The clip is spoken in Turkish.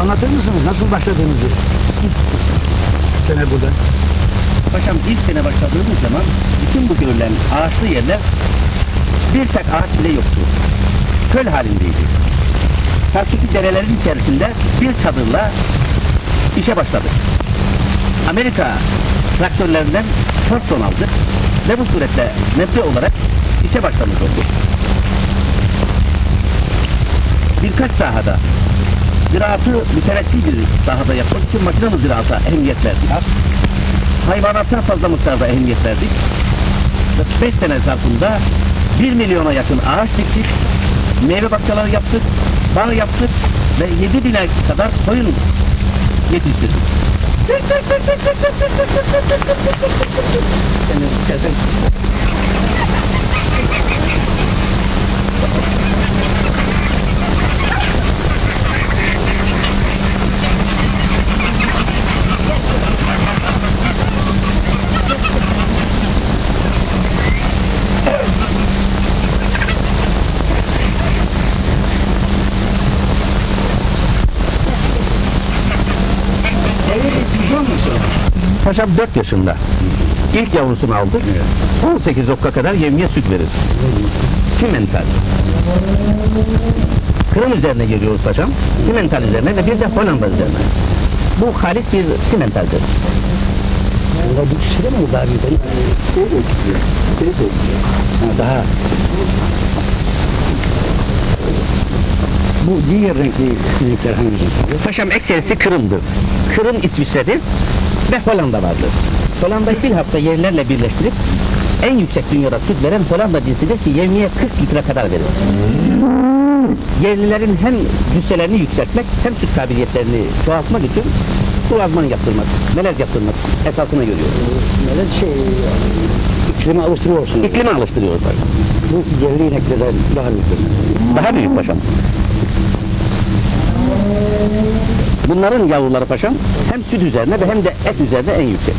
anlatır mısınız? Nasıl başladığınızı? Sene burada. Paşam ilk sene başladığımız zaman bütün bu görülen ağaçlı yerler bir tek ağaç bile yoktu. Köl halindeydi. Karşıki derelerin içerisinde bir çadırla işe başladık. Amerika traktörlerinden Fordson aldık ve bu suretle metre olarak işe başlamış olduk. Birkaç sahada ziraatı mütevekkil bir sahada yapmak için makinalı ziraata ehemmiyet verdik. Hayvanata fazla miktarda ehemmiyet verdik. 5 sene zarfında 1 milyona yakın ağaç diktik, meyve bahçeleri yaptık, bağ yaptık ve 7 bine kadar koyun yetiştirdik. Yani Paşam 4 yaşında. İlk yavrusunu aldık. 18 okka kadar yevmiye süt verir. Simental. Kırım üzerine geliyoruz paşam. Simental üzerine ve bir de Hollanda üzerine. Bu halis bir simentaldir. Burada bir kişi de mi daha? Ha, daha. Bu diğer renkli sinekler hangisi? Paşam ekserisi Kırım'dır. Kırım İsviçre'dir ve Hollanda vardır. Hollanda'yı bir hafta yerlerle birleştirip en yüksek dünyada süt veren Hollanda cinsidir ki yevmiye 40 litre kadar verir. Yerlilerin hem cüsselerini yükseltmek hem süt kabiliyetlerini çoğaltmak için surazman yaptırmak, melez yaptırmak esasına görüyor. Böyle şey, iklime alıştırıyorsun. İklime alıştırıyoruz. Bu yerli ineklerden daha büyük. Daha büyük paşam. Bunların yavruları paşam hem süt üzerine ve hem de et üzerine en yüksek.